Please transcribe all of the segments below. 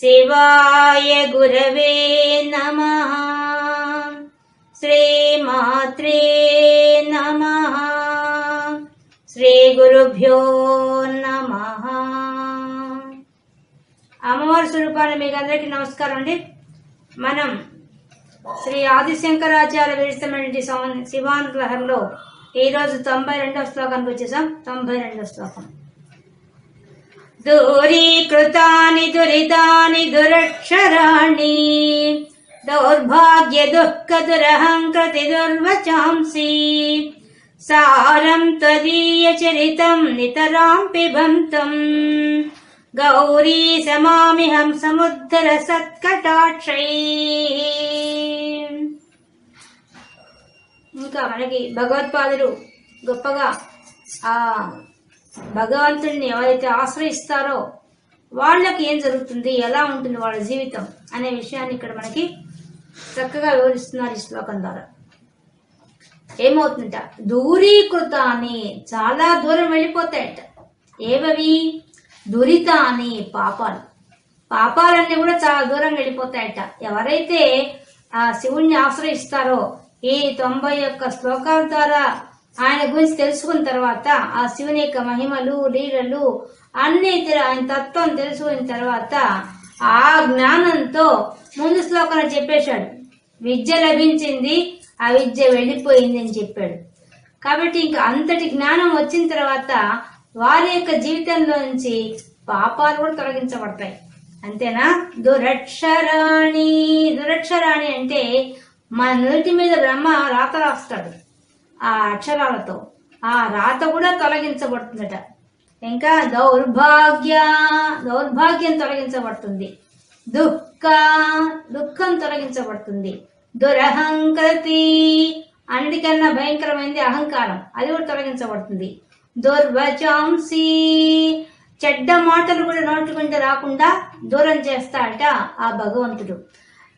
శివాయ గురవే నమ శ్రీమాత్రే నమ శ్రీ గురుభ్యో నమ అమ్మవారి స్వరూపాన్ని మీకు అందరికీ నమస్కారం అండి. మనం శ్రీ ఆదిశంకరాచార్య విరచితమైనటువంటి సంవ- శివానంద ఈరోజు తొంభై రెండవ శ్లోకానికి వచ్చేసాం. తొంభై రెండవ శ్లోకం. దూరీకృతాని దురితాని దురక్షరాణి దౌర్భాగ్య దుఃఖ దురహంకృతి దుర్వచాంసి సారం త్వదీయ చరితం నితరాం పిబంతం గౌరీ సమామిహం సముద్ధర సత్కటాక్షై ఇంకా మనకి భగవత్పాదులు గొప్పగా ఆ భగవంతుడిని ఎవరైతే ఆశ్రయిస్తారో వాళ్ళకి ఏం జరుగుతుంది? ఎలా ఉంటుంది వాళ్ళ జీవితం? అనే విషయాన్ని ఇక్కడ మనకి చక్కగా వివరిస్తున్నారు ఈ శ్లోకం ద్వారా. ఏమవుతుందట? దూరీకృత అని చాలా దూరం వెళ్ళిపోతాయట. ఏవవి దురిత అని పాపాలు. పాపాలన్నీ కూడా చాలా దూరం వెళ్ళిపోతాయట. ఎవరైతే ఆ శివుణ్ణి ఆశ్రయిస్తారో ఈ తొంభై యొక్క శ్లోకాల ద్వారా ఆయన గురించి తెలుసుకున్న తర్వాత ఆ శివుని యొక్క మహిమలు లీలలు అన్ని ఆయన తత్వం తెలుసుకున్న తర్వాత ఆ జ్ఞానంతో ముందు శ్లోకంలో చెప్పేశాడు. విద్య లభించింది ఆ విద్య వెళ్ళిపోయింది అని చెప్పాడు. కాబట్టి ఇంకా అంతటి జ్ఞానం వచ్చిన తర్వాత వారి యొక్క జీవితంలో నుంచి పాపాలు కూడా తొలగించబడతాయి. అంతేనా? దురక్షరాణి దురక్షరాణి అంటే మన నోటి మీద బ్రహ్మ రాత రాస్తాడు. ఆ అక్షరాలతో. ఆ రాత కూడా తొలగించబడుతుందట. ఇంకా దౌర్భాగ్య దౌర్భాగ్యం తొలగించబడుతుంది. దుఃఖ దుఃఖం తొలగించబడుతుంది. దురహంకృతి అన్నిటికన్నా భయంకరమైనది అహంకారం. అది కూడా తొలగించబడుతుంది. దుర్వచాంసి చెడ్డ మాటలు కూడా నోటుకుంటే రాకుండా దూరం చేస్తాడట ఆ భగవంతుడు.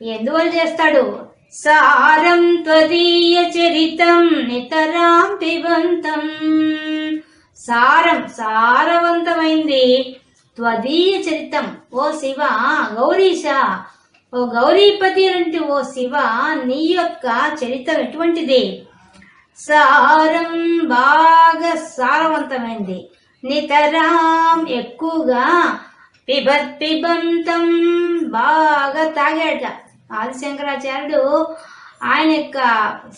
ఎందువల్ల చేస్తాడు? సారం త్వదీయ చరితం నితరాం పిబంతం. సారం సారవంతమైంది. త్వదీయ చరితం ఓ శివ గౌరీశ ఓ గౌరీపతి అంటే ఓ శివ నీ యొక్క చరితం ఎటువంటిది? సారం బాగా సారవంతమైంది. నితరాం ఎక్కువగా పిబత్ పిబంతం బాగా తాగాట ఆదిశంకరాచార్యుడు ఆయన యొక్క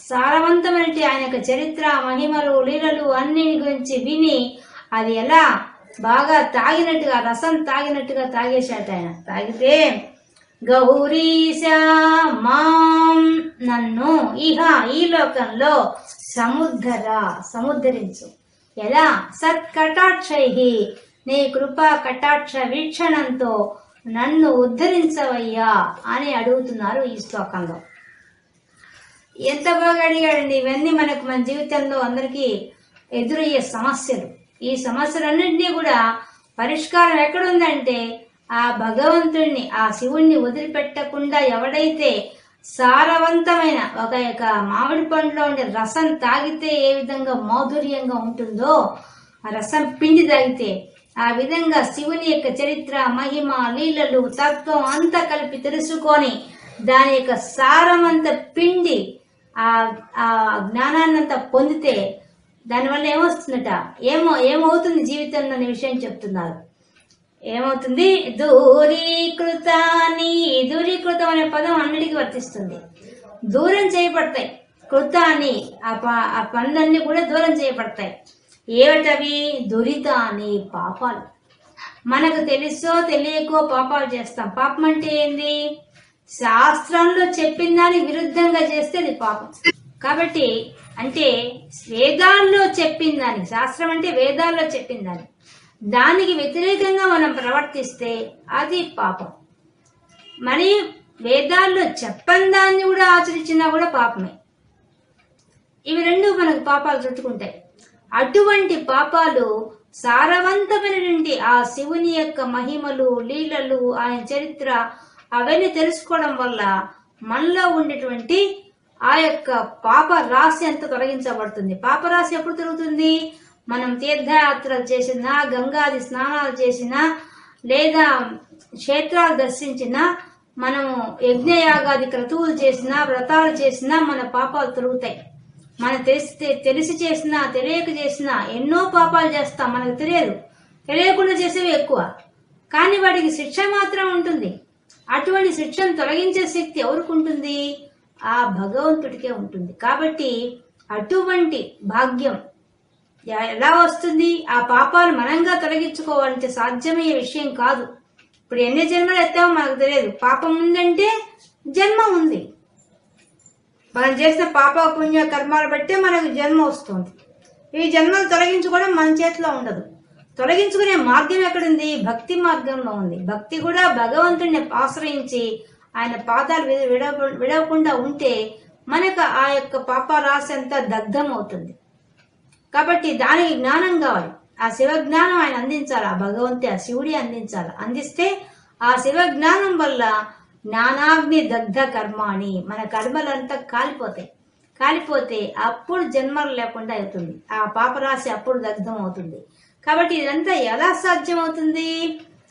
సారవంతమైన ఆయన యొక్క చరిత్ర మహిమలు లీలలు అన్ని గురించి విని అది ఎలా బాగా తాగినట్టుగా రసం తాగినట్టుగా తాగేశాట ఆయన. తాగితే గౌరీశా మాం నన్ను ఇహ ఈ లోకంలో సముద్ధర సముద్ధరించు ఎలా? సత్కటాక్షై. నీ కృపా కటాక్ష వీక్షణంతో నన్ను ఉద్ధరించవయ్యా అని అడుగుతున్నారు ఈ శ్లోకంలో. ఎంత బాగా అడిగాడండి ఇవన్నీ మనకు మన జీవితంలో అందరికీ ఎదురయ్యే సమస్యలు. ఈ సమస్యలన్నింటినీ కూడా పరిష్కారం ఎక్కడుందంటే ఆ భగవంతుణ్ణి ఆ శివుణ్ణి వదిలిపెట్టకుండా ఎవడైతే సారవంతమైన ఒక యొక్క మామిడి పండులో ఉండే రసం తాగితే ఏ విధంగా మాధుర్యంగా ఉంటుందో ఆ రసం పిండి తాగితే ఆ విధంగా శివుని యొక్క చరిత్ర మహిమ లీలలు తత్వం అంతా కలిపి తెలుసుకొని దాని యొక్క సారమంత పిండి ఆ ఆ జ్ఞానాన్నంతా పొందితే దానివల్ల ఏమొస్తుందట? ఏమో ఏమవుతుంది జీవితంలో అనే విషయం చెప్తున్నారు. ఏమవుతుంది? దూరీకృతాని దూరీకృతం అనే పదం అన్నిటికీ వర్తిస్తుంది. దూరం చేయబడతాయి. కృతాన్ని ఆ ప- ఆ పనులన్నీ కూడా దూరం చేయబడతాయి. ఏమిటవి? దురితాని పాపాలు. మనకు తెలుసో తెలియకో పాపాలు చేస్తాం. పాపం అంటే ఏంది? శాస్త్రంలో చెప్పిన దానికి విరుద్ధంగా చేస్తే అది పాపం. కాబట్టి అంటే వేదాల్లో చెప్పిన దానికి శాస్త్రం అంటే వేదాల్లో చెప్పిన దానికి దానికి వ్యతిరేకంగా మనం ప్రవర్తిస్తే అది పాపం. మరి వేదాల్లో చెప్పని దాన్ని కూడా ఆచరించినా కూడా పాపమే. ఇవి రెండు మనకు పాపాలు చుట్టుకుంటాయి అటువంటి పాపాలు సారవంతమైనటువంటి ఆ శివుని యొక్క మహిమలు లీలలు ఆయన చరిత్ర అవన్నీ తెలుసుకోవడం వల్ల మనలో ఉండేటువంటి ఆ యొక్క పాప రాశి అంత తొలగించబడుతుంది. పాపరాశి ఎప్పుడు తొలుగుతుంది? మనం తీర్థయాత్రలు చేసినా గంగాది స్నానాలు చేసినా లేదా క్షేత్రాలు దర్శించినా మనము యజ్ఞయాగాది క్రతువులు చేసినా వ్రతాలు చేసినా మన పాపాలు తొలుగుతాయి. మనం తెలిసి తెలిసి చేసినా తెలియక చేసినా ఎన్నో పాపాలు చేస్తాం మనకు తెలియదు. తెలియకుండా చేసేవి ఎక్కువ. కానీ వాడికి శిక్ష మాత్రం ఉంటుంది. అటువంటి శిక్షను తొలగించే శక్తి ఎవరికి ఉంటుంది? ఆ భగవంతుడికే ఉంటుంది. కాబట్టి అటువంటి భాగ్యం ఎలా వస్తుంది? ఆ పాపాలు మనంగా తొలగించుకోవాలంటే సాధ్యమయ్యే విషయం కాదు. ఇప్పుడు ఎన్ని జన్మలు ఎత్తామో మనకు తెలియదు. పాపం ఉందంటే జన్మ ఉంది. మనం చేసిన పాప పుణ్య కర్మాలు బట్టే మనకు జన్మ వస్తుంది. ఈ జన్మలు తొలగించుకోవడం మన చేతిలో ఉండదు. తొలగించుకునే మార్గం ఎక్కడుంది? భక్తి మార్గంలో ఉంది. భక్తి కూడా భగవంతుడిని ఆశ్రయించి ఆయన పాదాలు విడవ విడవకుండా ఉంటే మనకు ఆ యొక్క పాప రాశి అంతా దగ్ధం అవుతుంది. కాబట్టి దానికి జ్ఞానం కావాలి. ఆ శివ జ్ఞానం ఆయన అందించాలి. ఆ భగవంతి ఆ శివుడి అందించాలి. అందిస్తే ఆ శివ జ్ఞానం వల్ల జ్ఞానాగ్ని దగ్ధ కర్మాణి. మన కర్మలంతా కాలిపోతాయి. కాలిపోతే అప్పుడు జన్మలు లేకుండా అవుతుంది. ఆ పాపరాశి అప్పుడు దగ్ధం అవుతుంది. కాబట్టి ఇదంతా ఎలా సాధ్యం అవుతుంది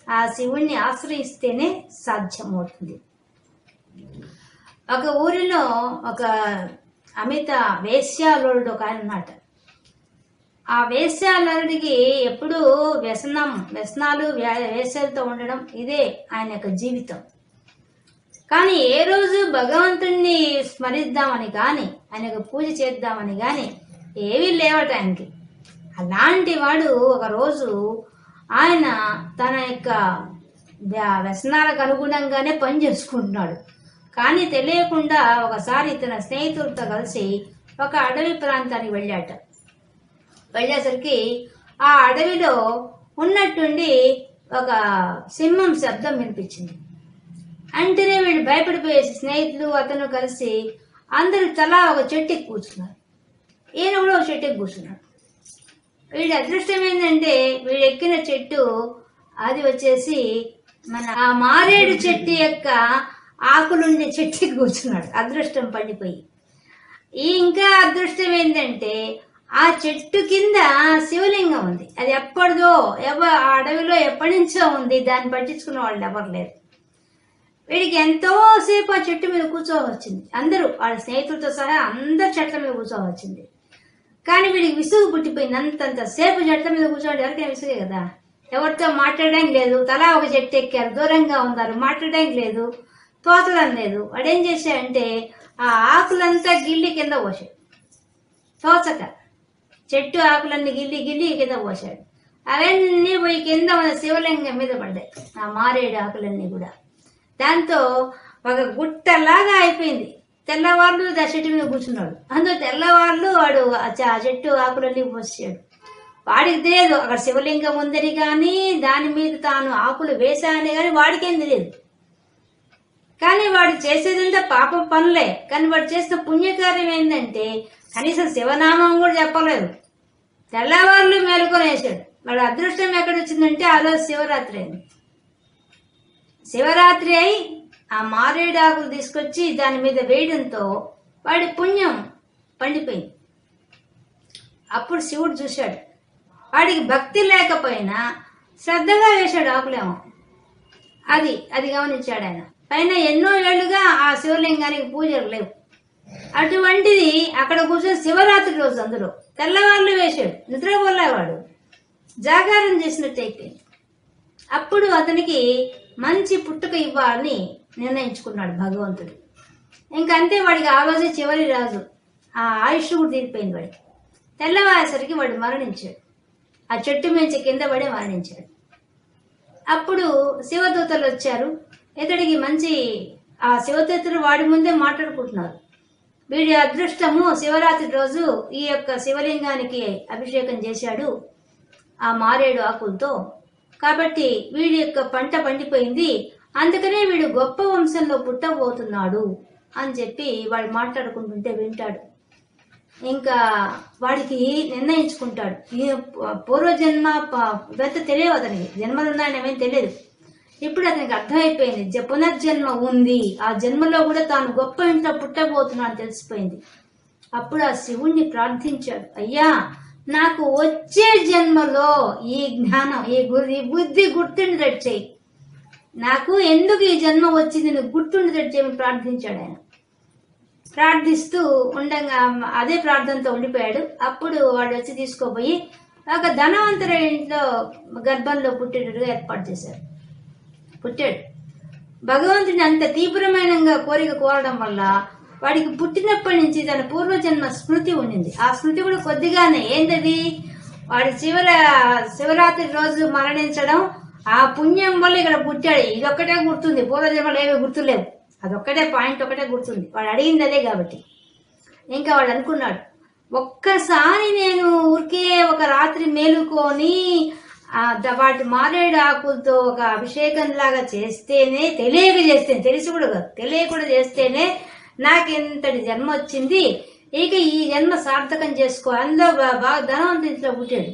ఆ శివుణ్ణి ఆశ్రయిస్తేనే సాధ్యం అవుతుంది ఒక ఊరిలో ఒక అమిత వేశ్యాలోడు ఒక ఆయన అన్నమాట ఆ వేశ్యాలరుడికి ఎప్పుడూ వ్యసనం వ్యసనాలు వేశ్యాలతో ఉండడం ఇదే ఆయన యొక్క జీవితం. కానీ ఏ రోజు భగవంతుణ్ణి స్మరిద్దామని కానీ ఆయనకు పూజ చేద్దామని కానీ ఏమీ లేవట ఆయనకి అలాంటి వాడు ఒకరోజు ఆయన తన యొక్క వ్యసనాలకు అనుగుణంగానే పని చేసుకుంటున్నాడు. కానీ తెలియకుండా ఒకసారి తన స్నేహితులతో కలిసి ఒక అడవి ప్రాంతానికి వెళ్ళాట. వెళ్ళేసరికి ఆ అడవిలో ఉన్నట్టుండి ఒక సింహం శబ్దం వినిపించింది. అంటేనే వీళ్ళు భయపడిపోయేసి స్నేహితులు అతను కలిసి అందరూ తలా ఒక చెట్టుకి కూర్చున్నారు. ఈయన కూడా ఒక చెట్టుకి కూర్చున్నాడు. వీడి అదృష్టం ఏంటంటే వీడు ఎక్కిన చెట్టు అది వచ్చేసి మన ఆ మారేడు చెట్టు యొక్క ఆకులుండే చెట్టుకి కూర్చున్నాడు. అదృష్టం పడిపోయి. ఈ ఇంకా అదృష్టం ఏంటంటే ఆ చెట్టు కింద శివలింగం ఉంది. అది ఎప్పటిదో ఎవ ఆ అడవిలో ఎప్పటి నుంచో ఉంది. దాన్ని పట్టించుకున్న వాళ్ళు ఎవరు లేరు. వీడికి ఎంతో సేపు ఆ చెట్టు మీద కూర్చోవచ్చింది అందరూ వాళ్ళ స్నేహితులతో సహా అందరు చెట్ల మీద కూర్చోవచ్చింది కానీ వీడికి విసుగు పుట్టిపోయింది అంతంత సేపు చెట్ల మీద కూర్చోవడం ఎవరికైనా విసుగే కదా? ఎవరితో మాట్లాడడానికి లేదు. తలా ఒక చెట్టు ఎక్కారు. దూరంగా ఉన్నారు. మాట్లాడడానికి లేదు. తోచడం లేదు. వాడేం చేశాడంటే ఆ ఆకులంతా గిల్లి కింద పోసాడు తోచక. చెట్టు ఆకులన్నీ గిల్లి గిల్లి కింద పోసాడు అవన్నీ పోయి కింద మన శివలింగం మీద పడ్డాయి. ఆ మారేడు ఆకులన్నీ కూడా. దాంతో ఒక గుట్టలాగా అయిపోయింది. తెల్లవాళ్ళు ఆ చెట్టు మీద కూర్చున్నాడు. అందులో తెల్లవాళ్ళు వాడు ఆ చెట్టు ఆకులన్నీ పోసాడు వాడికి తెలియదు అక్కడ శివలింగం ఉందని కానీ దాని మీద తాను ఆకులు వేశానని కానీ వాడికేం తెలియదు. కానీ వాడు చేసేదంతా పాపం పనులే. కానీ వాడు చేసిన పుణ్యకార్యం ఏంటంటే కనీసం శివనామం కూడా చెప్పలేదు. తెల్లవారులు మేలుకొని వేసాడు వాడు అదృష్టం ఎక్కడ వచ్చిందంటే ఆ రోజు శివరాత్రి అయింది. శివరాత్రి అయి ఆ మారేడు ఆకులు తీసుకొచ్చి దాని మీద వేయడంతో వాడి పుణ్యం పండిపోయింది. అప్పుడు శివుడు చూశాడు. వాడికి భక్తి లేకపోయినా శ్రద్ధగా వేశాడు ఆకులేమో. అది అది గమనించాడు ఆయన. పైన ఎన్నో ఏళ్ళుగా ఆ శివలింగానికి పూజలు లేవు. అటువంటిది అక్కడ కూర్చొని శివరాత్రి రోజు అందులో తెల్లవాళ్ళు వేశాడు. నిద్రపోలేవాడు. జాగారం చేసినట్టు అయిపోయింది. అప్పుడు అతనికి మంచి పుట్టుక ఇవ్వాలని నిర్ణయించుకున్నాడు భగవంతుడు. ఇంకంతే వాడికి ఆ రోజే చివరి రాజు. ఆ ఆయుష్ కూడా తీరిపోయింది వాడికి. తెల్లవారేసరికి వాడు మరణించాడు. ఆ చెట్టు మించి కింద పడే మరణించాడు. అప్పుడు శివదూతలు వచ్చారు. ఇతడికి మంచి ఆ శివదూతలు వాడి ముందే మాట్లాడుకుంటున్నారు. వీడి అదృష్టము శివరాత్రి రోజు ఈ యొక్క శివలింగానికి అభిషేకం చేశాడు ఆ మారేడు ఆకులతో. కాబట్టి వీడి యొక్క పంట పండిపోయింది. అందుకనే వీడు గొప్ప వంశంలో పుట్టబోతున్నాడు అని చెప్పి వాడు మాట్లాడుకుంటుంటే వింటాడు. ఇంకా వాడికి నిర్ణయించుకుంటాడు. పూర్వజన్మ ప- ఇదంతా తెలియదు అతనికి. జన్మలు ఉన్నాయని ఏమేం తెలియదు. ఇప్పుడు అతనికి అర్థమైపోయింది. జ- పునర్జన్మ ఉంది. ఆ జన్మలో కూడా తాను గొప్ప ఇంట్లో పుట్టబోతున్నా అని తెలిసిపోయింది. అప్పుడు ఆ శివుణ్ణి ప్రార్థించాడు. అయ్యా నాకు వచ్చే జన్మలో ఈ జ్ఞానం ఈ గు- ఈ బుద్ధి గుర్తుండేటట్టు చేయి నాకు ఎందుకు ఈ జన్మ వచ్చింది నువ్వు గుర్తుండేటట్టు చేయమని ప్రార్థించాడు ఆయన. ప్రార్థిస్తూ ఉండగా అదే ప్రార్థనతో ఉండిపోయాడు. అప్పుడు వాడు వచ్చి తీసుకోపోయి ఒక ధనవంతుడి ఇంట్లో గర్భంలో పుట్టేటట్టుగా ఏర్పాటు చేశారు పుట్టాడు. భగవంతుని అంత తీవ్రమైనగా కోరిక కోరడం వల్ల వాడికి పుట్టినప్పటి నుంచి తన పూర్వజన్మ స్మృతి ఉండింది. ఆ స్మృతి కూడా కొద్దిగానే ఏంటది? వాడి చివర శివరాత్రి రోజు మరణించడం ఆ పుణ్యం వల్ల ఇక్కడ పుట్టాడు. ఇదొక్కటే గుర్తుంది. పూర్వజన్మలు ఏమీ గుర్తులేవు. అదొక్కటే పాయింట్ ఒకటే గుర్తుంది. వాడు అడిగింది అదే కాబట్టి. ఇంకా వాడు అనుకున్నాడు ఒక్కసారి నేను ఊరికే ఒక రాత్రి మేలుకొని వాటి మారేడు ఆకులతో ఒక అభిషేకం లాగా చేస్తేనే తెలియక చేస్తేనే తెలిసి కూడా కాదు తెలియకుండా చేస్తేనే నాకు ఎంతటి జన్మ వచ్చింది ఇక ఈ జన్మ సార్థకం చేసుకో. అందులో బాగా ధనవంతుని ఇంట్లో పుట్టాడు.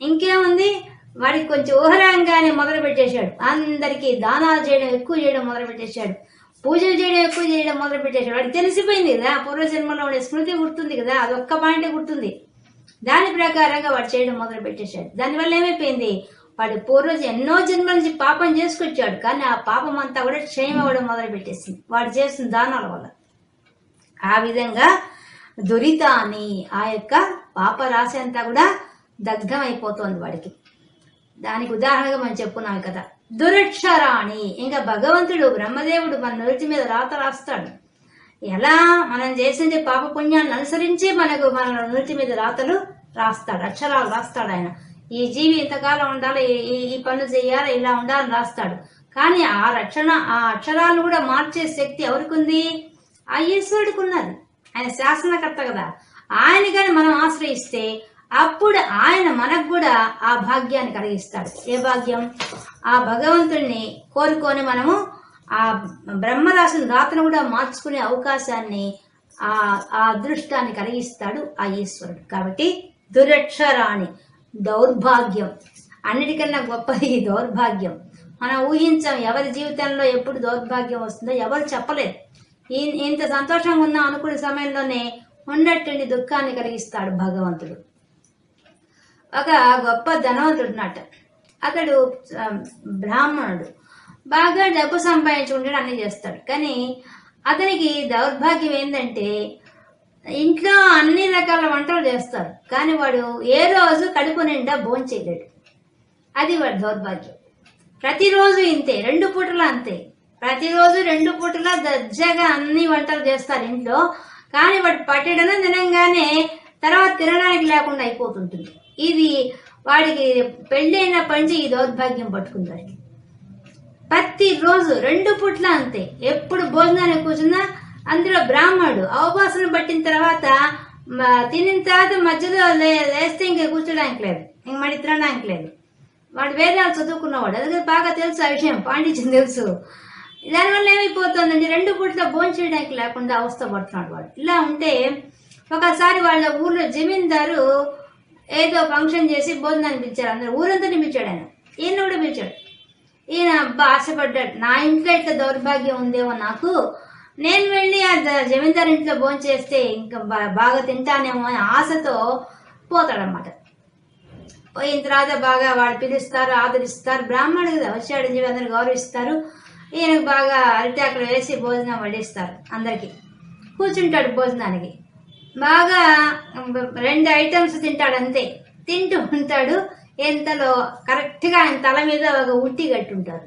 ఇంకేముంది? వాడికి కొంచెం ఊహరంగానే మొదలు పెట్టేశాడు. అందరికీ దానాలు చేయడం ఎక్కువ చేయడం మొదలు పెట్టేశాడు. పూజలు చేయడం ఎక్కువ చేయడం మొదలు పెట్టేశాడు. వాడికి తెలిసిపోయింది కదా పూర్వజన్మలో ఉండే స్మృతి గుర్తుంది కదా అది ఒక్క పాయింట్ గుర్తుంది. దాని ప్రకారంగా వాడు చేయడం మొదలు పెట్టేశాడు. దానివల్ల ఏమైపోయింది? వాడు పూర్వజ ఎన్నో జన్మల నుంచి పాపం చేసుకొచ్చాడు కానీ ఆ పాపం అంతా కూడా క్షయం అవ్వడం మొదలు పెట్టేసింది వాడు చేసిన దానాల వల్ల. ఆ విధంగా దురితాన్ని ఆ యొక్క పాప రాశి అంతా కూడా దగ్ధం అయిపోతుంది వాడికి. దానికి ఉదాహరణగా మనం చెప్పుకున్నాం కదా దురక్షరాణి ఇంకా భగవంతుడు బ్రహ్మదేవుడు మన నురిటి మీద రాత రాస్తాడు. ఎలా మనం చేసింది పాప పుణ్యాన్ని అనుసరించి మనకు మన నురిటి మీద రాతలు రాస్తాడు అక్షరాలు రాస్తాడు ఆయన. ఈ జీవి ఇంతకాలం ఉండాలి ఈ- ఈ పనులు చేయాలి ఇలా ఉండాలని రాస్తాడు. కానీ ఆ రక్షణ ఆ అక్షరాలు కూడా మార్చే శక్తి ఎవరికి ఉంది ఆ ఈశ్వరుడికి ఉన్నది ఆయన శాసనకర్త కదా. ఆయన కానీ మనం ఆశ్రయిస్తే అప్పుడు ఆయన మనకు కూడా ఆ భాగ్యాన్ని కలిగిస్తాడు. ఏ భాగ్యం? ఆ భగవంతుడిని కోరుకొని మనము ఆ బ్రహ్మ రాతను కూడా మార్చుకునే అవకాశాన్ని ఆ ఆ అదృష్టాన్ని కలిగిస్తాడు ఆ ఈశ్వరుడు. కాబట్టి దురక్షరాణి. దౌర్భాగ్యం. అన్నిటికన్నా గొప్పది ఈ దౌర్భాగ్యం. మనం ఊహించాం ఎవరి జీవితంలో ఎప్పుడు దౌర్భాగ్యం వస్తుందో ఎవరు చెప్పలేదు ఈ- ఇంత సంతోషంగా ఉన్నాం అనుకునే సమయంలోనే ఉన్నట్టుండి దుఃఖాన్ని కలిగిస్తాడు భగవంతుడు. ఒక గొప్ప ధనవంతుడు అతడు బ్రాహ్మణుడు. బాగా డబ్బు సంపాదించుకుంటాడు అన్ని చేస్తాడు. కానీ అతనికి దౌర్భాగ్యం ఏంటంటే ఇంట్లో అన్ని రకాల వంటలు చేస్తారు కానీ వాడు ఏ రోజు కడుపు నిండా భోంచేయలేడు అది వాడి దౌర్భాగ్యం. ప్రతిరోజు ఇంతే రెండు పూటలు అంతే. ప్రతిరోజు రెండు పూటల దర్జాగా అన్ని వంటలు చేస్తారు ఇంట్లో. కానీ వాడు పట్టడన తినంగానే తర్వాత తినడానికి లేకుండా అయిపోతుంటుంది. ఇది వాడికి పెళ్ళైన పంచి ఈ దౌర్భాగ్యం పట్టుకుంది వాడికి ప్రతిరోజు రెండు పుట్ల అంతే. ఎప్పుడు భోజనానికి కూర్చున్నా అందులో బ్రాహ్మణుడు అవభాసన పట్టిన తర్వాత తినిన తర్వాత మధ్యలో లే- లేస్తే ఇంకా కూర్చోడానికి లేదు. ఇంక మళ్ళీ తినడానికి లేదు. వాడు వేరే వాళ్ళు చదువుకున్నవాడు. అది బాగా తెలుసు ఆ విషయం. పాండిత్యం తెలుసు. దానివల్ల ఏమైపోతుందండి రెండు పూట్ల భోజనం చేయడానికి లేకుండా అవస్థ పడుతున్నాడు వాడు. ఇలా ఉంటే ఒకసారి వాళ్ళ ఊర్లో జమీందారు ఏదో ఫంక్షన్ చేసి భోజనాన్ని పిలిచారు అందరు ఊరంతా పిలిచాడు ఆయన. ఈయన కూడా పిలిచాడు. ఈయన అబ్బా ఆశపడ్డాడు. నా ఇంట్లో ఇట్లా దౌర్భాగ్యం ఉందేమో నాకు. నేను వెళ్ళి ఆ ద- జమీందారు ఇంట్లో భోజనం చేస్తే ఇంకా బాగా తింటానేమో అని ఆశతో పోతాడనమాట పోయిన తర్వాత బాగా వాడు పిలుస్తారు ఆదరిస్తారు. బ్రాహ్మణుడు కదా వచ్చాడని చెప్పి అందరు గౌరవిస్తారు. ఈయనకు బాగా అరిటాకులు వేసి భోజనం వడ్డిస్తారు అందరికీ. కూర్చుంటాడు భోజనానికి. బాగా రెండు ఐటమ్స్ తింటాడు అంతే. తింటూ ఉంటాడు. ఎంతలో కరెక్ట్గా ఆయన తల మీద ఒక ఉట్టి కట్టుంటారు.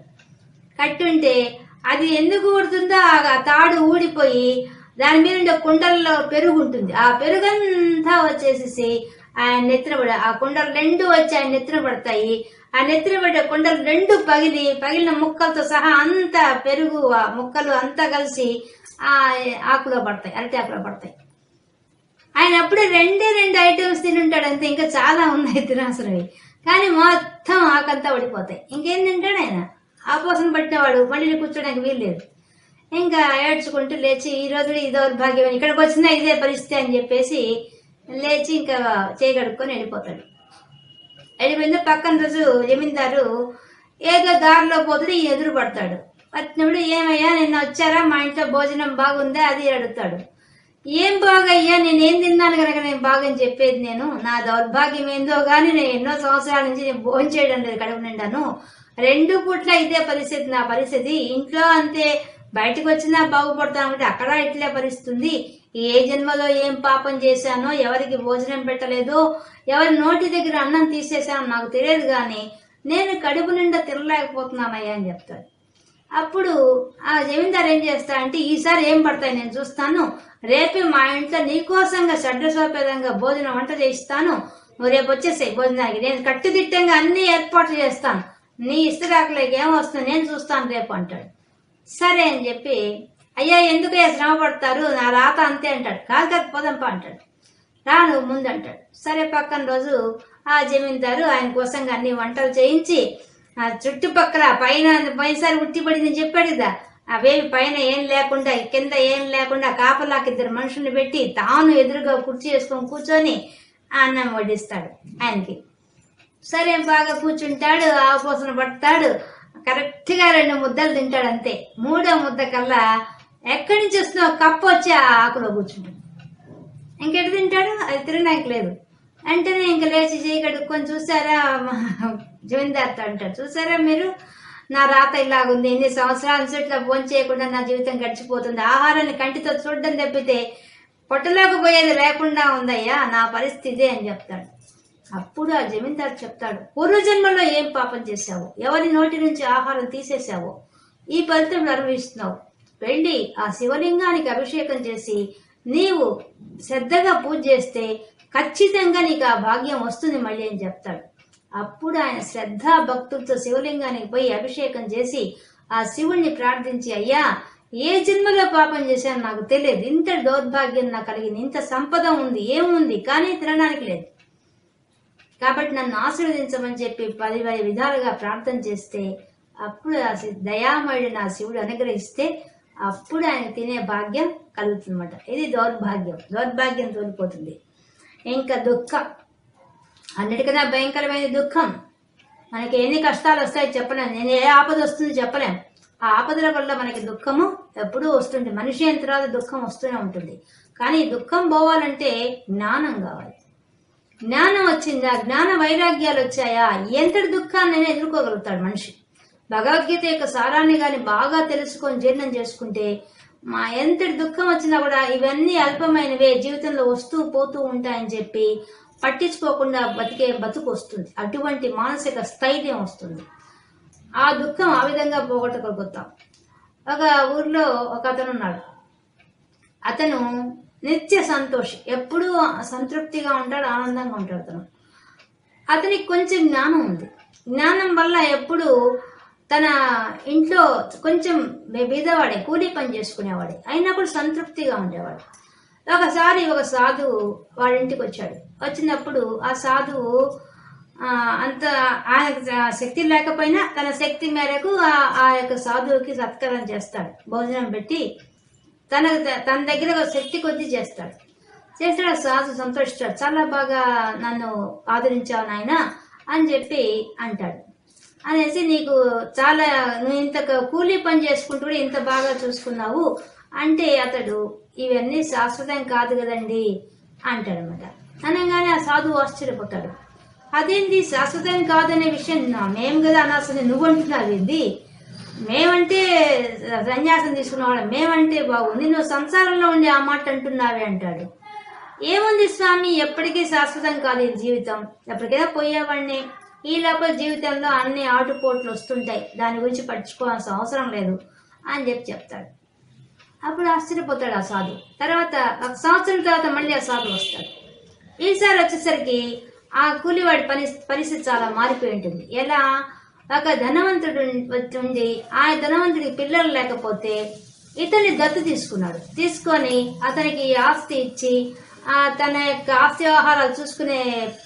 కట్టుంటే అది ఎందుకు ఊడుతుందో ఆ తాడు ఊడిపోయి దాని మీద ఉండే కుండల్లో పెరుగు ఉంటుంది. ఆ పెరుగంతా వచ్చేసేసి ఆయన నెత్తిన పడ ఆ కుండలు రెండు వచ్చి ఆయన నెత్తిన పడతాయి. ఆ నెత్తిన పడే కుండలు రెండు పగిలి పగిలిన ముక్కలతో సహా అంత పెరుగు ఆ ముక్కలు అంతా కలిసి ఆ ఆకులో పడతాయి అరటి ఆకులో పడతాయి. ఆయన అప్పుడే రెండే రెండు ఐటమ్స్ తింటాడు అంతే. ఇంకా చాలా ఉన్నాయి తినాసరవి కానీ మొత్తం ఆకంతా పడిపోతాయి. ఇంకేం తింటాడు ఆయన? ఆపోసన పట్టినవాడు మళ్ళీ కూర్చోడానికి వీల్లేదు. ఇంకా ఏడ్చుకుంటూ లేచి ఈ రోజు ఈ దౌర్భాగ్యం ఇక్కడికి వచ్చినా ఇదే పరిస్థితి అని చెప్పేసి లేచి ఇంకా చేయగడుక్కొని వెళ్ళిపోతాడు. వెళ్ళిపోయింది పక్కన రోజు జమీందారు ఏదో దారిలో పోతుంది ఎదురు పడతాడు. వచ్చినప్పుడు ఏమయ్యా నిన్న వచ్చారా? మా ఇంట్లో భోజనం బాగుందా? అది అడుగుతాడు. ఏం బాగయ్యా నేను ఏం తిన్నాను కనుక నేను బాగని చెప్పేది నేను? నా దౌర్భాగ్యం ఏందో కానీ నేను ఎన్నో సంవత్సరాల నుంచి నేను భోజనం చేయడం లేదు కడుపు నిండాను. రెండు పూట్ల ఇదే పరిస్థితి నా పరిస్థితి. ఇంట్లో అంతే. బయటకు వచ్చినా బాగుపడతాను అంటే అక్కడ ఇట్లే పరిస్థితుంది. ఏ జన్మలో ఏం పాపం చేశానో ఎవరికి భోజనం పెట్టలేదో ఎవరి నోటి దగ్గర అన్నం తీసేశానో నాకు తెలియదు కానీ నేను కడుపు నిండా తినలేకపోతున్నానయ్యా అని చెప్తాడు. అప్పుడు ఆ జమీందారు ఏం చేస్తాడంటే ఈసారి ఏం పడతాయి నేను చూస్తాను. రేపే మా ఇంట్లో నీకోసంగా షడ్రసోపేదంగా భోజనం వంట చేయిస్తాను. నువ్వు రేపు వచ్చేసాయి భోజనానికి. నేను కట్టుదిట్టంగా అన్ని ఏర్పాట్లు చేస్తాను. నీ ఇష్టరాకలేక ఏం వస్తుంది? నేను చూస్తాను రేపు అంటాడు. సరే అని చెప్పి అయ్యా ఎందుకయ్యా శ్రమ పడతారు? నా రాత అంతే అంటాడు. కాదు కాదు పోదంపా అంటాడు. రాను ముందు అంటాడు. సరే పక్కన రోజు ఆ జమీందారు ఆయన కోసంగా అన్ని వంటలు చేయించి ఆ చుట్టుపక్కల పైన పైసారి ఉట్టిపడిందని చెప్పాడు కదా అవేవి పైన ఏం లేకుండా కింద ఏం లేకుండా కాపలాకి ఇద్దరు మనుషుల్ని పెట్టి తాను ఎదురుగా కుర్చీ వేసుకొని కూర్చొని అన్నం వడ్డిస్తాడు ఆయనకి. సరే బాగా కూర్చుంటాడు ఆపోసన పడతాడు. కరెక్ట్గా రెండు ముద్దలు తింటాడు అంతే. మూడో ముద్ద కల్లా ఎక్కడి నుంచి వస్తున్నా కప్పు వచ్చి ఆ ఆకులో కూర్చుంటాడు ఇంకెటు తింటాడు? అది తినడానికి లేదు. వెంటనే ఇంక లేచి చేయి కడుక్కొని చూసారా? జమీందార్తో అంటాడు. చూసారా మీరు? నా రాత ఇలాగుంది. ఎన్ని సంవత్సరాల నుంచి ఇట్లా చేయకుండా నా జీవితం గడిచిపోతుంది. ఆహారాన్ని కంటితో చూడడం తప్పితే పొట్టలోకి పోయేది లేకుండా ఉందయ్యా నా పరిస్థితి అని చెప్తాడు. అప్పుడు ఆ జమీందారు చెప్తాడు పూర్వజన్మలో ఏం పాపం చేశావు? ఎవరి నోటి నుంచి ఆహారం తీసేశావో? ఈ ఫలితం అనుభవిస్తున్నావు. వెళ్ళి ఆ శివలింగానికి అభిషేకం చేసి నీవు శ్రద్ధగా పూజ చేస్తే ఖచ్చితంగా నీకు ఆ భాగ్యం వస్తుంది మళ్ళీ అని చెప్తాడు. అప్పుడు ఆయన శ్రద్ధా భక్తులతో శివలింగానికి పోయి అభిషేకం చేసి ఆ శివుణ్ణి ప్రార్థించి అయ్యా ఏ జన్మలో పాపం చేశాను నాకు తెలియదు. ఇంత దౌర్భాగ్యం నాకు కలిగింది. ఇంత సంపద ఉంది. ఏముంది? కానీ తినడానికి లేదు. కాబట్టి నన్ను ఆశీర్వదించమని చెప్పి పది పది విధాలుగా ప్రార్థన చేస్తే అప్పుడు ఆ దయామయుడు నా శివుడు అనుగ్రహిస్తే అప్పుడు ఆయన తినే భాగ్యం కలుగుతుందన్నమాట. ఇది దౌర్భాగ్యం. దౌర్భాగ్యం తోలిపోతుంది ఇంకా దుఃఖం. అన్నిటికన్నా భయంకరమైన దుఃఖం. మనకి ఎన్ని కష్టాలు వస్తాయో చెప్పలేము నేను ఏ ఆపద వస్తుందో చెప్పలేం. ఆ ఆపదల వల్ల మనకి దుఃఖము ఎప్పుడూ వస్తుంది మనిషి అయిన తర్వాత దుఃఖం వస్తూనే ఉంటుంది. కానీ దుఃఖం పోవాలంటే జ్ఞానం కావాలి. జ్ఞానం వచ్చిందా? జ్ఞాన వైరాగ్యాలు వచ్చాయా? ఎంతటి దుఃఖాన్ని ఎదుర్కోగలుగుతాడు మనిషి. భగవద్గీత యొక్క సారాన్ని కానీ బాగా తెలుసుకొని జీర్ణం చేసుకుంటే మా ఎంతటి దుఃఖం వచ్చినా కూడా ఇవన్నీ అల్పమైనవే జీవితంలో వస్తూ పోతూ ఉంటాయని చెప్పి పట్టించుకోకుండా బతికే బతుకు వస్తుంది. అటువంటి మానసిక స్థైర్యం వస్తుంది. ఆ దుఃఖం ఆ విధంగా పోగొట్టగలుగుతాం ఒక ఊర్లో ఒక అతను ఉన్నాడు అతను నిత్య సంతోషి. ఎప్పుడూ సంతృప్తిగా ఉంటాడు ఆనందంగా ఉంటాడు అతను అతనికి కొంచెం జ్ఞానం ఉంది. జ్ఞానం వల్ల ఎప్పుడు తన ఇంట్లో కొంచెం బీదవాడే కూలీ పని చేసుకునేవాడే. అయినా కూడా సంతృప్తిగా ఉండేవాడు. ఒకసారి ఒక సాధువు వాళ్ళ ఇంటికి వచ్చాడు. వచ్చినప్పుడు ఆ సాధువు ఆ, అంత ఆయనకు శక్తి లేకపోయినా తన శక్తి మేరకు ఆ యొక్క సాధువుకి సత్కారం చేస్తాడు. భోజనం పెట్టి తన తన దగ్గర శక్తి కొద్దీ చేస్తాడు. చేస్తాడు ఆ సాధు సంతోషిస్తాడు. చాలా బాగా నన్ను ఆదరించావు నాయన అని చెప్పి అంటాడు. అనేసి నీకు చాలా నువ్వు ఇంత కూలీ పని చేసుకుంటూ కూడా ఇంత బాగా చూసుకున్నావు అంటే అతడు ఇవన్నీ శాశ్వతం కాదు కదండి అంటాడనమాట అనగానే ఆ సాధువు ఆశ్చర్యపోతాడు. అదేంటి శాశ్వతం కాదనే విషయం మేము మేం కదా అనాల్సింది నువ్వు అంటున్నావు ఇది మేమంటే సన్యాసం తీసుకున్నవాళ్ళం మేమంటే బాగుంది. నువ్వు సంసారంలో ఉండి ఆ మాట అంటున్నావే అంటాడు. ఏముంది స్వామి? ఎప్పటికీ శాశ్వతం కాదు ఈ జీవితం. ఎప్పటికైనా పోయేవాడిని. ఈ లోపల జీవితంలో అన్ని ఆటుపోట్లు వస్తుంటాయి. దాని గురించి పట్టించుకోవాల్సిన అవసరం లేదు అని చెప్పి చెప్తాడు. అప్పుడు ఆశ్చర్యపోతాడు ఆ సాధు తర్వాత ఒక సంవత్సరం తర్వాత మళ్ళీ ఆ సాధు వస్తాడు. ఈసారి వచ్చేసరికి ఆ కూలివాడి పని పరిస్థితి చాలా మారిపోయి ఉంటుంది. ఎలా? ఒక ధనవంతుడు వచ్చి ఉండి ఆ ధనవంతుడికి పిల్లలు లేకపోతే ఇతన్ని దత్తు తీసుకున్నాడు. తీసుకొని అతనికి ఆస్తి ఇచ్చి తన యొక్క ఆస్తి వ్యవహారాలు చూసుకునే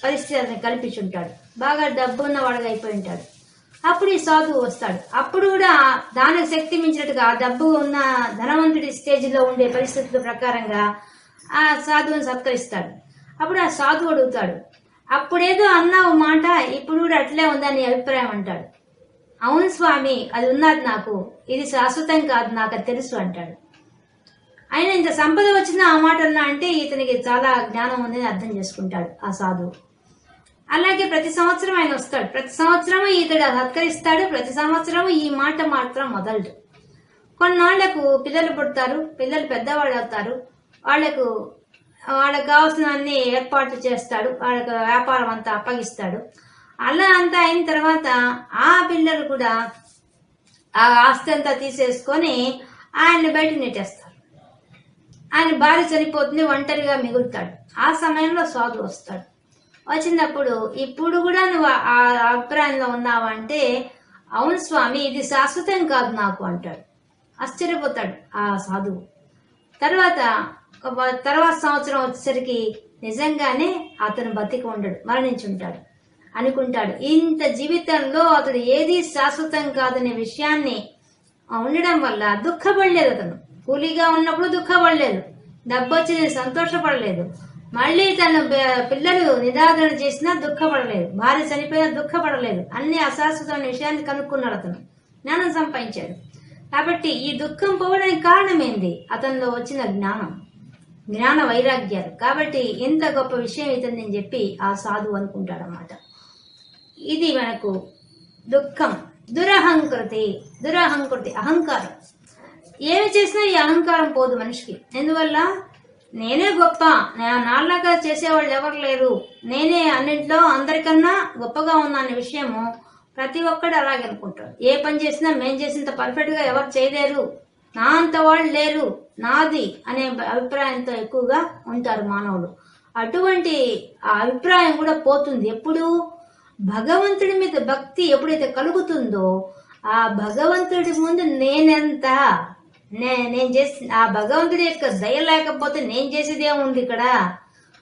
పరిస్థితి అతనికి కల్పించుంటాడు. బాగా డబ్బు ఉన్నవాడుగా అయిపోయి ఉంటాడు అప్పుడు ఈ సాధువు వస్తాడు. అప్పుడు కూడా దానికి శక్తి మించినట్టుగా ఆ డబ్బు ఉన్న ధనవంతుడి స్టేజ్లో ఉండే పరిస్థితుల ప్రకారంగా ఆ సాధువుని సత్కరిస్తాడు. అప్పుడు ఆ సాధువు అడుగుతాడు అప్పుడేదో అన్నావు మాట ఇప్పుడు కూడా అట్లే ఉందని అభిప్రాయం అంటాడు. అవును స్వామి అది ఉన్నది నాకు. ఇది శాశ్వతం కాదు నాకు అది తెలుసు అంటాడు. ఆయన ఇంత సంపద వచ్చిన ఆ మాట అన్నా అంటే ఇతనికి చాలా జ్ఞానం ఉందని అర్థం చేసుకుంటాడు ఆ సాధువు. అలాగే ప్రతి సంవత్సరం ఆయన వస్తాడు. ప్రతి సంవత్సరం ఇతడు సత్కరిస్తాడు ప్రతి సంవత్సరం ఈ మాట మాత్రం మొదలడు కొన్నాళ్ళకు పిల్లలు పుడతారు పిల్లలు పెద్దవాళ్ళు అవుతారు. వాళ్ళకు వాళ్ళకు కావాల్సిన అన్ని ఏర్పాట్లు చేస్తాడు వాళ్ళకు వ్యాపారం అంతా అప్పగిస్తాడు. అలా అంతా అయిన తర్వాత ఆ పిల్లలు కూడా ఆ ఆస్తి అంతా తీసేసుకొని ఆయన్ని బయట నెట్టేస్తారు. ఆయన భార్య చనిపోతుంది ఒంటరిగా మిగులుతాడు. ఆ సమయంలో సాధు వస్తాడు. వచ్చినప్పుడు ఇప్పుడు కూడా నువ్వు ఆ అభిప్రాయంలో ఉన్నావంటే అవును స్వామి ఇది శాశ్వతం కాదు నాకు అంటాడు. ఆశ్చర్యపోతాడు ఆ సాధువు. తర్వాత ఒక తర్వాత సంవత్సరం వచ్చేసరికి నిజంగానే అతను బతికి ఉండడు మరణించుంటాడు. అనుకుంటాడు. ఇంత జీవితంలో అతడు ఏది శాశ్వతం కాదనే విషయాన్ని ఉండడం వల్ల దుఃఖపడలేదు అతను. కూలీగా ఉన్నప్పుడు దుఃఖపడలేదు. డబ్బు వచ్చింది సంతోషపడలేదు. మళ్ళీ తన పిల్లలు నిరాదరణ చేసినా దుఃఖపడలేదు. భార్య చనిపోయినా దుఃఖపడలేదు. అన్ని అశాశ్వతమైన విషయాన్ని కనుక్కున్నాడు అతను. జ్ఞానం సంపాదించాడు. కాబట్టి ఈ దుఃఖం పోవడానికి కారణం ఏంది అతనిలో వచ్చిన జ్ఞానం. జ్ఞాన వైరాగ్యాలు. కాబట్టి ఇంత గొప్ప విషయం ఇతని చెప్పి ఆ సాధువు అనుకుంటాడన్నమాట. ఇది మనకు దుఃఖం. దురహంకృతి దురహంకృతి అహంకారం. ఏమి చేసినా ఈ అహంకారం పోదు మనిషికి. ఎందువల్ల? నేనే గొప్ప. నా- నాలాగా చేసేవాళ్ళు ఎవరు లేరు. నేనే అన్నింటిలో అందరికన్నా గొప్పగా ఉన్నా అనే విషయము ప్రతి ఒక్కడు అలాగే అనుకుంటాడు. ఏ పని చేసినా మేం చేసినంత పర్ఫెక్ట్గా ఎవరు చేయలేరు. నా అంత వాళ్ళు లేరు. నాది అనే అభిప్రాయంతో ఎక్కువగా ఉంటారు మానవులు. అటువంటి ఆ అభిప్రాయం కూడా పోతుంది. ఎప్పుడు? భగవంతుడి మీద భక్తి ఎప్పుడైతే కలుగుతుందో ఆ భగవంతుడి ముందు నేనెంత? నే- నేను చేసి ఆ భగవంతుడి యొక్క దయ లేకపోతే నేను చేసేదే ఉంది ఇక్కడ.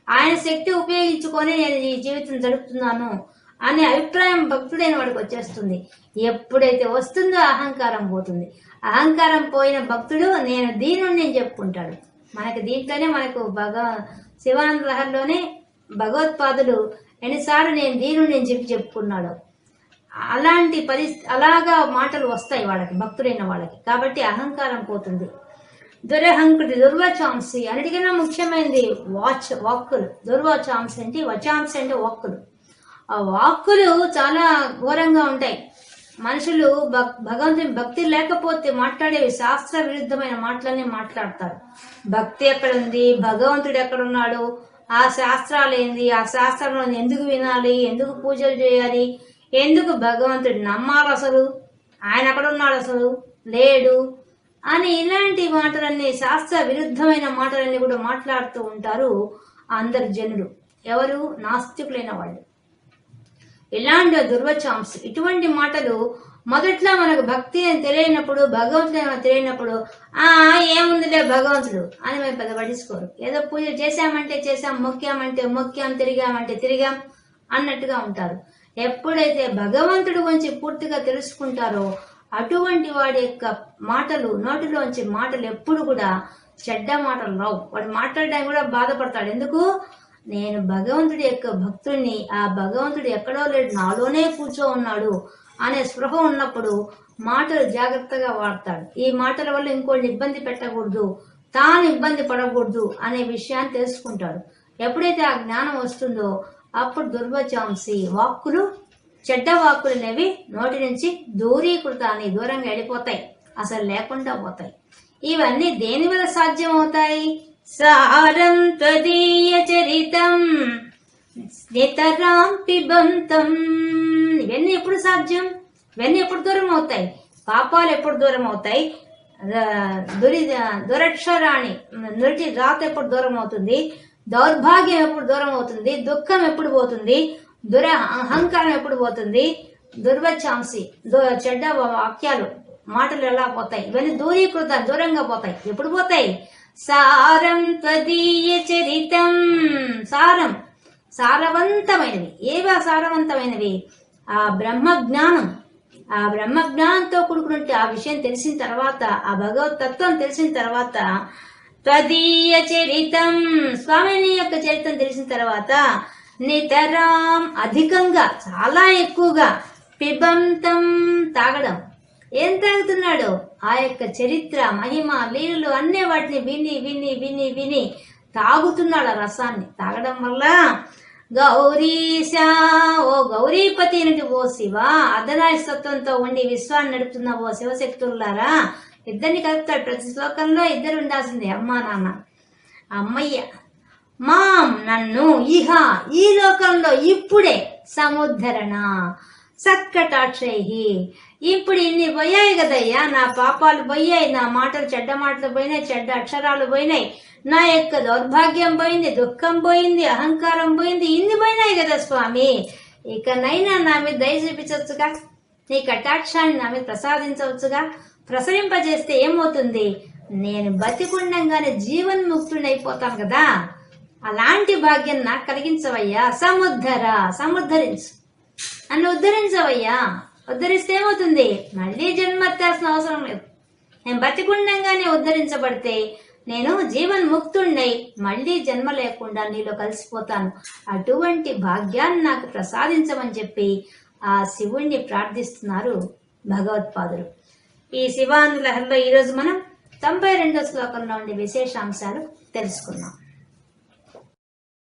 ఆయన శక్తి ఉపయోగించుకొని నేను ఈ జీవితం జరుపుతున్నాను అనే అభిప్రాయం భక్తుడైన వాడికి వచ్చేస్తుంది. ఎప్పుడైతే వస్తుందో అహంకారం పోతుంది. అహంకారం పోయిన భక్తుడు నేను దీనుని నేను చెప్పుకుంటాడు. మనకి దీంట్లోనే మనకు భగ శివానంద లహర్లోనే భగవత్పాదులు ఎన్నిసార్లు నేను దీనుని నేను చెప్పి చెప్పుకున్నాడు. అలాంటి పరిస్థితి అలాగా మాటలు వస్తాయి వాళ్ళకి భక్తులైన వాళ్ళకి. కాబట్టి అహంకారం పోతుంది. దురహంకృతి దుర్వచాంసి అన్నిటికన్నా ముఖ్యమైనది వాచ్ వాక్కులు. దుర్వచాంసి అంటే వచాంసి అంటే వాక్కులు. ఆ వాక్కులు చాలా ఘోరంగా ఉంటాయి. మనుషులు భక్- భగవంతుని భక్తి లేకపోతే మాట్లాడేవి శాస్త్ర విరుద్ధమైన మాటలన్నీ మాట్లాడతారు. భక్తి ఎక్కడుంది? భగవంతుడు ఎక్కడున్నాడు? ఆ శాస్త్రాలు ఏంది? ఆ శాస్త్రంలో ఎందుకు వినాలి? ఎందుకు పూజలు చేయాలి? ఎందుకు భగవంతుడు నమ్మాలి అసలు? ఆయన ఎక్కడున్నాడు అసలు? లేడు. అని ఇలాంటి మాటలన్నీ శాస్త్ర విరుద్ధమైన మాటలన్నీ కూడా మాట్లాడుతూ ఉంటారు అందరు జనులు. ఎవరు? నాస్తికులైన వాళ్ళు. ఇలాంటి దుర్వచాంస్ ఇటువంటి మాటలు మొదట్లో మనకు భక్తి అని తెలియనప్పుడు భగవంతుడు ఏమైనా తెలియనప్పుడు ఆ ఏముందిలే భగవంతుడు అని మేము పెద్ద పట్టించుకోరు. ఏదో పూజ చేశామంటే చేశాం మొక్కామంటే మొక్కాం తిరిగామంటే తిరిగాం అన్నట్టుగా ఉంటారు. ఎప్పుడైతే భగవంతుడి గురించి పూర్తిగా తెలుసుకుంటారో అటువంటి వాడి యొక్క మాటలు నోటిలోంచి మాటలు ఎప్పుడు కూడా చెడ్డ మాటలు రావు. వాడు మాట్లాడడానికి కూడా బాధపడతాడు. ఎందుకు? నేను భగవంతుడి యొక్క భక్తుడిని ఆ భగవంతుడు ఎక్కడో లేడు నాలోనే కూర్చో ఉన్నాడు. అనే స్పృహ ఉన్నప్పుడు మాటలు జాగ్రత్తగా వాడతాడు. ఈ మాటల వల్ల ఇంకోటి ఇబ్బంది పెట్టకూడదు తాను ఇబ్బంది పడకూడదు అనే విషయాన్ని తెలుసుకుంటాడు. ఎప్పుడైతే ఆ జ్ఞానం వస్తుందో అప్పుడు దుర్వచాంసి వాక్కులు చెడ్డ వాక్కులు అనేవి నోటి నుంచి దూరీకృతాన్ని దూరంగా వెళ్ళిపోతాయి అసలు లేకుండా పోతాయి. ఇవన్నీ దేని వల్ల సాధ్యం అవుతాయి సారం త్వదీయ చరితం నితరాం పిబంతం ఇవన్నీ ఎప్పుడు సాధ్యం? ఇవన్నీ ఎప్పుడు దూరం అవుతాయి? పాపాలు ఎప్పుడు దూరం అవుతాయి? దురి దురక్షరాణి నురిటి రాత ఎప్పుడు దూరం అవుతుంది? దౌర్భాగ్యం ఎప్పుడు దూరం అవుతుంది? దుఃఖం ఎప్పుడు పోతుంది? దుర అహంకారం ఎప్పుడు పోతుంది? దుర్వచ్చాంసి దు- చెడ్డ వాక్యాలు మాటలు ఎలా పోతాయి? ఇవన్నీ దూరీకృత దూరంగా పోతాయి. ఎప్పుడు పోతాయి? సారం త్వదీయ చరితం. సారం సారవంతమైనవి. ఏవా సారవంతమైనవి? ఆ బ్రహ్మ జ్ఞానం ఆ బ్రహ్మ జ్ఞానంతో కూడుకున్నట్టు ఆ విషయం తెలిసిన తర్వాత ఆ భగవత్ తత్వం తెలిసిన తర్వాత త్వదీయ చరితం స్వామిని యొక్క చరిత్రం తెలిసిన తర్వాత నితరాం అధికంగా చాలా ఎక్కువగా పిబంతం తాగడం. ఏం తాగుతున్నాడు? ఆ యొక్క చరిత్ర మహిమ లీలలు అన్నీ వాటిని విని విని విని విని తాగుతున్నాడు ఆ రసాన్ని. తాగడం వల్ల గౌరీశ ఓ గౌరీపతి అయినటి ఓ శివ అర్ధనాశత్వంతో ఉండి విశ్వాన్ని నడుపుతున్న ఓ శివశక్తులారా ఇద్దరిని కలుపుతాడు. ప్రతి శ్లోకంలో ఇద్దరు ఉండాల్సిందే. అమ్మా నాన్న. అమ్మయ్య. మాం నన్ను ఇహ ఈ లోకంలో ఇప్పుడే సముద్ధరణ. సత్కటాక్షై ఇప్పుడు ఇన్ని పోయాయి కదయ్యా నా పాపాలు పోయాయి నా మాటలు చెడ్డ మాటలు పోయినాయి చెడ్డ అక్షరాలు పోయినాయి. నా యొక్క దౌర్భాగ్యం పోయింది దుఃఖం పోయింది అహంకారం పోయింది ఇన్ని పోయినాయి కదా స్వామి. ఇకనైనా నా మీద దయ చూపించవచ్చుగా? నీ కటాక్షాన్ని నా మీద ప్రసాదించవచ్చుగా? ప్రసరింపజేస్తే ఏమవుతుంది? నేను బతికుండంగానే జీవన్ముక్తుడైపోతాను కదా. అలాంటి భాగ్యం నాకు కలిగించవయ్యా. సముద్ధర సముద్ధరించు. నన్ను ఉద్ధరించవయ్యా. ఉద్ధరిస్తే ఏమవుతుంది? మళ్ళీ జన్మెత్తాల్సిన అవసరం లేదు. నేను బతికుండంగానే ఉద్ధరించబడితే నేను జీవన్ ముక్తుండై మళ్ళీ జన్మ లేకుండా నీలో కలిసిపోతాను. అటువంటి భాగ్యాన్ని నాకు ప్రసాదించమని చెప్పి ఆ శివుణ్ణి ప్రార్థిస్తున్నారు భగవత్పాదులు. ఈ శివాను లహరిలో ఈరోజు మనం తొంభై రెండో శ్లోకంలో ఉండే విశేషాంశాలు తెలుసుకున్నాం